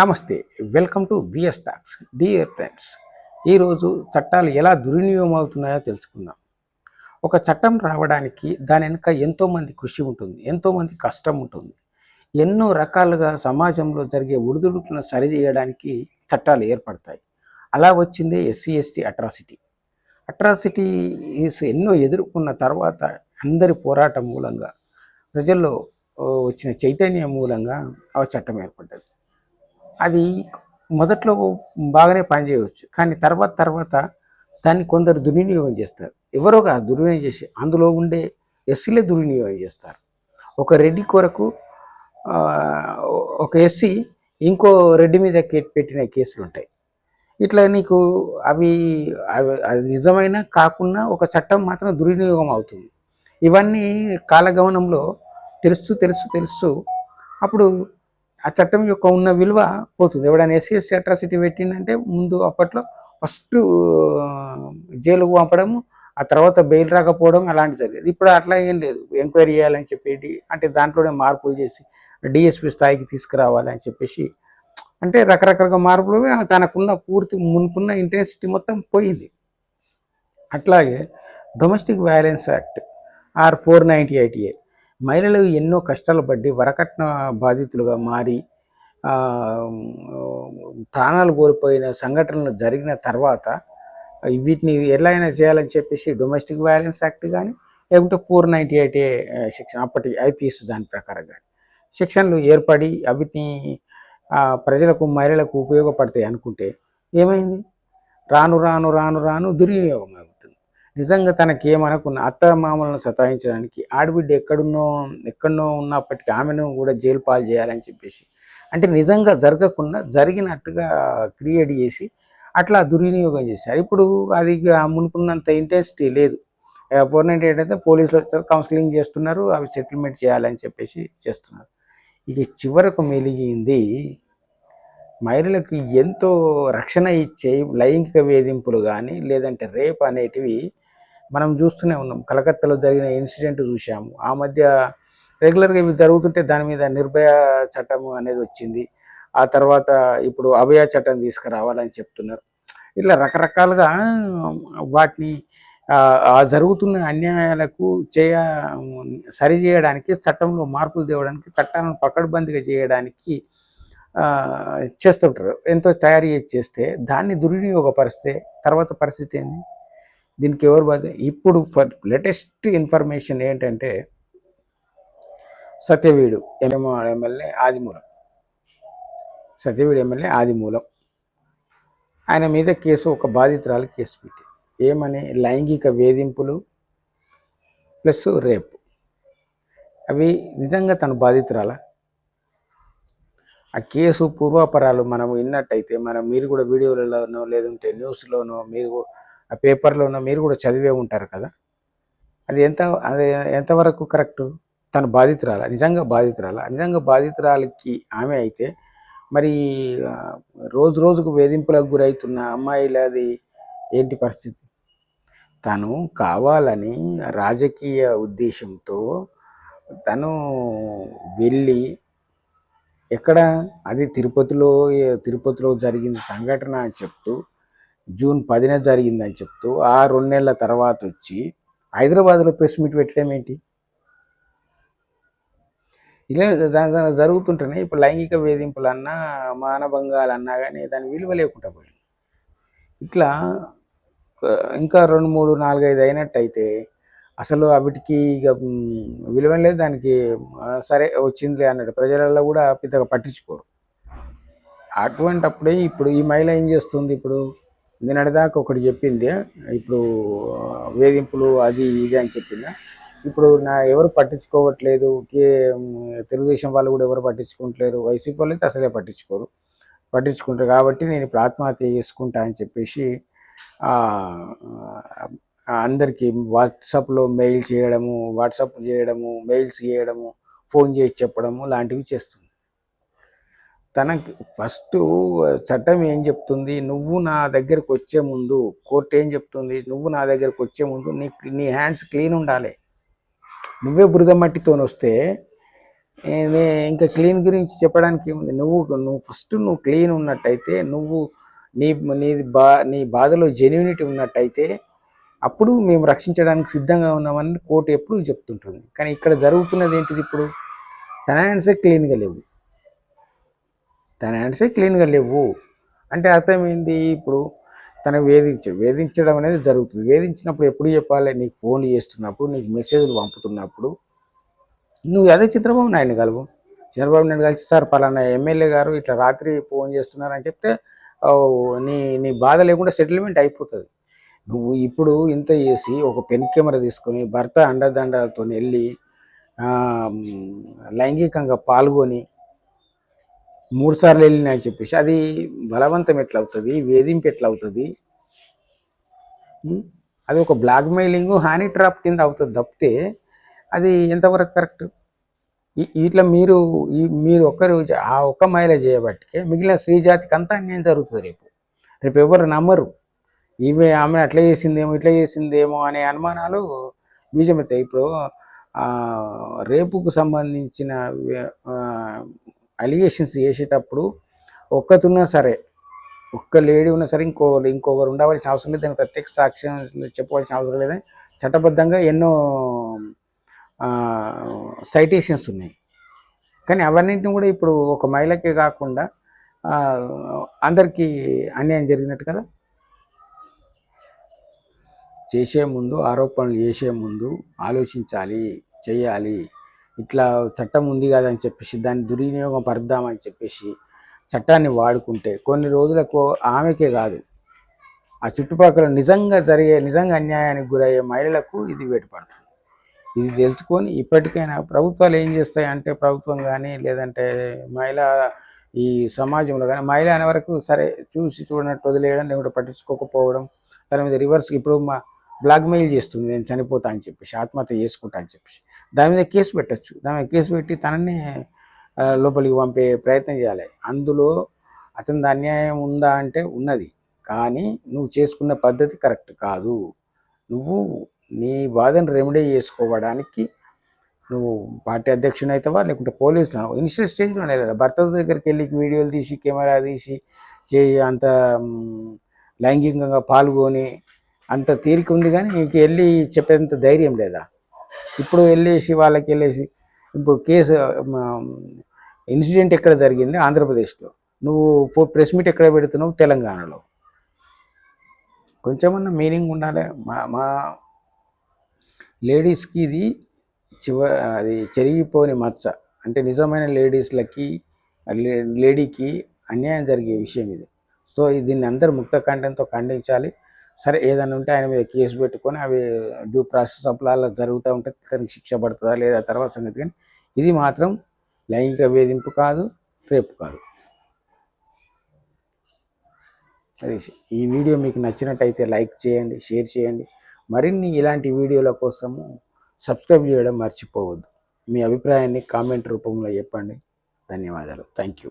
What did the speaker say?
నమస్తే welcome to VS Talks. Dear friends ఈరోజు చట్టాలు ఎలా దుర్వినియోగం అవుతున్నాయో తెలుసుకుందాం. ఒక చట్టం రావడానికి దాని వెనుక ఎంతోమంది కృషి ఉంటుంది ఎంతోమంది కష్టం ఉంటుంది. ఎన్నో రకాలుగా సమాజంలో జరిగే ఒడిదుడుకులను సరిచేయడానికి చట్టాలు ఏర్పడతాయి. అలా వచ్చిందే ఎస్సీ ఎస్టీ అట్రాసిటీ. అట్రాసిటీస్ ఎన్నో ఎదుర్కొన్న తర్వాత అందరి పోరాటం మూలంగా ప్రజల్లో వచ్చిన చైతన్యం మూలంగా ఆ చట్టం ఏర్పడ్డది. అది మొదట్లో బాగానే పనిచేయవచ్చు కానీ తర్వాత తర్వాత దాన్ని కొందరు దుర్వినియోగం చేస్తారు. ఎవరో కాదు దుర్వినియోగం చేసి అందులో ఉండే ఎస్సీలే దుర్వినియోగం చేస్తారు. ఒక రెడ్డి కొరకు ఒక ఎస్సీ ఇంకో రెడ్డి మీద పెట్టిన కేసులు ఉంటాయి. ఇట్లా నీకు అవి అవి అది నిజమైన కాకుండా ఒక చట్టం మాత్రం దుర్వినియోగం అవుతుంది. ఇవన్నీ కాలగమనంలో తెలుసు తెలుసు తెలుసు అప్పుడు ఆ చట్టం యొక్క ఉన్న విలువ పోతుంది. ఎవడైనా ఎస్సీ ఎస్సీ అట్రాసిటీ పెట్టిందంటే ముందు అప్పట్లో ఫస్ట్ జైలుకు పంపడము ఆ తర్వాత బెయిల్ రాకపోవడం అలాంటి జరిగేది. ఇప్పుడు అట్లా ఏం లేదు. ఎంక్వైరీ చేయాలని చెప్పేటి అంటే దాంట్లోనే మార్పులు చేసి డిఎస్పి స్థాయికి తీసుకురావాలని చెప్పేసి అంటే రకరకాలుగా మార్పులు తనకున్న పూర్తి మునుకున్న ఇంటెన్సిటీ మొత్తం పోయింది. అట్లాగే domestic violence act or four ninety eight A మహిళలు ఎన్నో కష్టాలు పడి వరకట్న బాధితులుగా మారి ప్రాణాలు కోల్పోయిన సంఘటనలు జరిగిన తర్వాత వీటిని ఎలా అయినా చేయాలని చెప్పేసి డొమెస్టిక్ వ్యాలెన్స్ యాక్ట్ కానీ లేకుంటే four ninety eight A section అప్పటి ఐపీఎస్ దాని ప్రకారం కానీ సెక్షన్లు ఏర్పడి వీటిని ప్రజలకు మహిళలకు ఉపయోగపడతాయి అనుకుంటే ఏమైంది? రాను రాను రాను రాను దుర్వినియోగం నిజంగా తనకి ఏమనుకున్న అత్త మామలను సతాయించడానికి ఆడబిడ్డ ఎక్కడున్నో ఎక్కడనో ఉన్నప్పటికీ ఆమెను కూడా జైలు పాలు చేయాలని చెప్పేసి. అంటే నిజంగా జరగకుండా జరిగినట్టుగా క్రియేట్ చేసి అట్లా దుర్వినియోగం చేశారు. ఇప్పుడు అది మునుకున్నంత ఇంట్రెస్ట్ లేదు. పోర్నెంట్ ఏంటంటే పోలీసులు వచ్చారు కౌన్సిలింగ్ చేస్తున్నారు అవి సెటిల్మెంట్ చేయాలని చెప్పేసి చేస్తున్నారు. ఇక చివరకు మెలిగింది మహిళలకు ఎంతో రక్షణ ఇచ్చే లైంగిక వేధింపులు కానీ లేదంటే రేప్ అనేటివి మనం చూస్తూనే ఉన్నాం. కలకత్తాలో జరిగిన ఇన్సిడెంట్ చూసాము ఆ మధ్య రెగ్యులర్గా ఇవి జరుగుతుంటే దాని మీద నిర్భయ చట్టం అనేది వచ్చింది. ఆ తర్వాత ఇప్పుడు అభయ చట్టం తీసుకురావాలని చెప్తున్నారు. ఇట్లా రకరకాలుగా వాటిని ఆ, జరుగుతున్న అన్యాయాలకు చేయ సరి చేయడానికి చట్టంలో మార్పులు తేవడానికి చట్టాలను పకడ్బందీగా చేయడానికి చేస్తుంటారు. ఎంతో తయారు చేసి చేస్తే దాన్ని దుర్వినియోగపరిస్తే తర్వాత పరిస్థితి ఏంది? దీనికి ఎవరు బాధ ఇప్పుడు ఫర్ లేటెస్ట్ ఇన్ఫర్మేషన్ ఏంటంటే సత్యవీడు ఎమ్మెల్యే ఆదిమూలం. సత్యవీడు ఎమ్మెల్యే ఆదిమూలం. ఆయన మీద కేసు ఒక బాధితురాలు కేసు పెట్టి ఏమని? లైంగిక వేధింపులు ప్లస్ రేపు. అవి నిజంగా తన బాధితురాలా? ఆ కేసు పూర్వాపరాలు మనం విన్నట్టయితే మనం మీరు కూడా వీడియోలలోనో లేదంటే న్యూస్లోనో మీరు ఆ పేపర్లో ఉన్న మీరు కూడా చదివే ఉంటారు కదా? అది ఎంత అది ఎంతవరకు కరెక్ట్? తను బాధితురాల? నిజంగా బాధితురాల? నిజంగా బాధితురాలకి ఆమె అయితే మరి రోజు రోజుకు వేధింపులకు గురవుతున్న అమ్మాయిలది ఏంటి పరిస్థితి? తను కావాలని రాజకీయ ఉద్దేశంతో తను వెళ్ళి ఎక్కడ? అది తిరుపతిలో తిరుపతిలో జరిగిన సంఘటన అని చెప్తూ జూన్ పదిన జరిగిందని చెప్తూ ఆ రెండు నెలల తర్వాత వచ్చి హైదరాబాద్లో ప్రెస్ మీట్ పెట్టడం ఏంటి? ఇలా దాని దాని జరుగుతుంటేనే ఇప్పుడు లైంగిక వేధింపులన్నా మానభంగాలన్నా మానభంగాలు అన్నా కానీ దాని విలువ లేకుండా పోయింది. ఇట్లా ఇంకా రెండు మూడు నాలుగైదు అయినట్టయితే అసలు వాటికి ఇక విలువ లేదు దానికి సరే వచ్చిందిలే అన్నట్టు ప్రజలలో కూడా పెద్దగా పట్టించుకోరు. అటువంటి అప్పుడే ఇప్పుడు ఈ మహిళ ఏం చేస్తుంది ఇప్పుడు? నిన్నటిదాకా ఒకటి చెప్పింది ఇప్పుడు వేధింపులు అది ఇది అని చెప్పింది. ఇప్పుడు నా ఎవరు పట్టించుకోవట్లేదు కే తెలుగుదేశం వాళ్ళు కూడా ఎవరు పట్టించుకుంటలేరు వైసీపీ వాళ్ళు అయితే అసలే పట్టించుకోరు. పట్టించుకుంటారు కాబట్టి నేను ఇప్పుడు ఆత్మహత్య చేసుకుంటా అని చెప్పేసి అందరికీ వాట్సాప్లో మెయిల్ చేయడము వాట్సాప్ చేయడము మెయిల్స్ చేయడము ఫోన్ చేసి చెప్పడము లాంటివి చేస్తుంది తనకి ఫస్ట్ చట్టం ఏం చెప్తుంది? నువ్వు నా దగ్గరకు వచ్చే ముందు కోర్టు ఏం చెప్తుంది? నువ్వు నా దగ్గరకు వచ్చే ముందు నీ నీ హ్యాండ్స్ క్లీన్ ఉండాలి. నువ్వే బురద మట్టితో వస్తే ఇంకా క్లీన్ గురించి చెప్పడానికి ఏముంది? నువ్వు నువ్వు ఫస్ట్ నువ్వు క్లీన్ ఉన్నట్టయితే నువ్వు నీ నీ బా నీ బాధలో జెన్యునిటీ ఉన్నట్టయితే అప్పుడు మేము రక్షించడానికి సిద్ధంగా ఉన్నామని కోర్టు ఎప్పుడు చెప్తుంటుంది. కానీ ఇక్కడ జరుగుతున్నది ఏంటిది ఇప్పుడు? తన హ్యాండ్సే క్లీన్గా లేవు. తన హ్యాండ్సే క్లీన్గా లేవు. అంటే అర్థం ఏంది ఇప్పుడు తన వేధించడు వేధించడం అనేది జరుగుతుంది. వేధించినప్పుడు ఎప్పుడు చెప్పాలి? నీకు ఫోన్ చేస్తున్నప్పుడు నీకు మెసేజ్లు పంపుతున్నప్పుడు. నువ్వు అదే చంద్రబాబు నాయుడు కలువు. చంద్రబాబు నాయుడు కలిసి సార్ పలానా ఎమ్మెల్యే గారు ఇట్లా రాత్రి ఫోన్ చేస్తున్నారని చెప్తే నీ నీ బాధ లేకుండా సెటిల్మెంట్ అయిపోతుంది. నువ్వు ఇప్పుడు ఇంత చేసి ఒక పెన్ కెమెరా తీసుకొని భర్త అండదండలతో వెళ్ళి లైంగికంగా పాల్గొని మూడు సార్లు వెళ్ళినాయని చెప్పేసి అది బలవంతం ఎట్లా అవుతుంది వేధింపు ఎట్లా అవుతుంది అది ఒక బ్లాక్ మెయిలింగ్ హానీ ట్రాప్ కింద అవుతుంది తప్పితే అది ఎంతవరకు కరెక్ట్? ఇట్లా మీరు ఈ మీరు ఒక్కరు ఆ ఒక్క మహిళ చేయబట్టికే మిగిలిన స్త్రీ జాతికి అంతా అన్యాయం జరుగుతుంది రేపు. రేపు ఎవరు నమ్మరు. ఈమె ఆమె అట్లా చేసిందేమో ఇట్లా చేసిందేమో అనే అనుమానాలు బీజమవుతాయి ఇప్పుడు రేపుకు సంబంధించిన అలిగేషన్స్ చేసేటప్పుడు ఒక్కతున్నా సరే ఒక్క లేడీ ఉన్నా సరే ఇంకో ఇంకొకరు ఉండవలసిన అవసరం లేదు. దానికి ప్రత్యేక సాక్ష్యం చెప్పవలసిన అవసరం లేదు. చట్టబద్ధంగా ఎన్నో సైటేషన్స్ ఉన్నాయి. కానీ అవన్నింటిని కూడా ఇప్పుడు ఒక మహిళకే కాకుండా అందరికీ అన్యాయం జరిగినట్టు కదా? చేసే ముందు ఆరోపణలు చేసే ముందు ఆలోచించాలి చేయాలి. ఇట్లా చట్టం ఉంది కదని చెప్పేసి దాన్ని దుర్వినియోగం పరుద్దామని చెప్పేసి చట్టాన్ని వాడుకుంటే కొన్ని రోజులకు ఆమెకే కాదు. ఆ చుట్టుపక్కల నిజంగా జరిగే నిజంగా అన్యాయానికి గురయ్యే మహిళలకు ఇది వేటుపడుతుంది. ఇది తెలుసుకొని ఇప్పటికైనా ప్రభుత్వాలు ఏం చేస్తాయంటే ప్రభుత్వం కానీ లేదంటే మహిళ ఈ సమాజంలో కానీ మహిళ అనే వరకు సరే చూసి చూడనట్టు వదిలేయడం లేకుంటే పట్టించుకోకపోవడం దాని మీద రివర్స్ ఇప్పుడు మా బ్లాక్మెయిల్ చేస్తుంది నేను చనిపోతా అని చెప్పేసి ఆత్మహత్య చేసుకుంటా అని చెప్పేసి. దాని మీద కేసు పెట్టచ్చు. దాని మీద కేసు పెట్టి తనని లోపలికి పంపే ప్రయత్నం చేయాలి. అందులో అతని అన్యాయం ఉందా అంటే ఉన్నది. కానీ నువ్వు చేసుకున్న పద్ధతి కరెక్ట్ కాదు. నువ్వు నీ బాధను రెమెడీ చేసుకోవడానికి నువ్వు పార్టీ అధ్యక్షుని అవుతావా లేకుంటే పోలీసులు ఇనిషియల్ స్టేజ్లో భర్త దగ్గరికి వెళ్ళి వీడియోలు తీసి కెమెరా తీసి చేయి అంత లైంగికంగా పాల్గొని అంత తీరిక ఉంది కానీ నీకు వెళ్ళి చెప్పేంత ధైర్యం లేదా? ఇప్పుడు వెళ్ళేసి వాళ్ళకి వెళ్ళేసి ఇప్పుడు కేసు ఇన్సిడెంట్ ఎక్కడ జరిగింది ఆంధ్రప్రదేశ్లో? నువ్వు ప్రెస్ మీట్ ఎక్కడ పెడుతున్నావు? తెలంగాణలో. కొంచెమన్నా మీనింగ్ ఉండాలి. మా మా లేడీస్కి ఇది చివ అది చెరిగిపోని మచ్చ. అంటే నిజమైన లేడీస్లకి లే- లేడీకి అన్యాయం జరిగే విషయం ఇది. సో దీన్ని అందరూ ముక్త ఖండంతో ఖండించాలి. సరే ఏదైనా ఉంటే ఆయన మీద కేసు పెట్టుకొని అవి డ్యూ ప్రాసెస్ అప్లా జరుగుతూ ఉంటే తనకి శిక్ష పడుతుందా లేదా తర్వాత సంగతి. కానీ ఇది మాత్రం లైంగిక వేధింపు కాదు రేపు కాదు. అది ఈ వీడియో మీకు నచ్చినట్టయితే లైక్ చేయండి షేర్ చేయండి. మరిన్ని ఇలాంటి వీడియోల కోసము సబ్స్క్రైబ్ చేయడం మర్చిపోవద్దు. మీ అభిప్రాయాన్ని కామెంట్ రూపంలో చెప్పండి. ధన్యవాదాలు. Thank you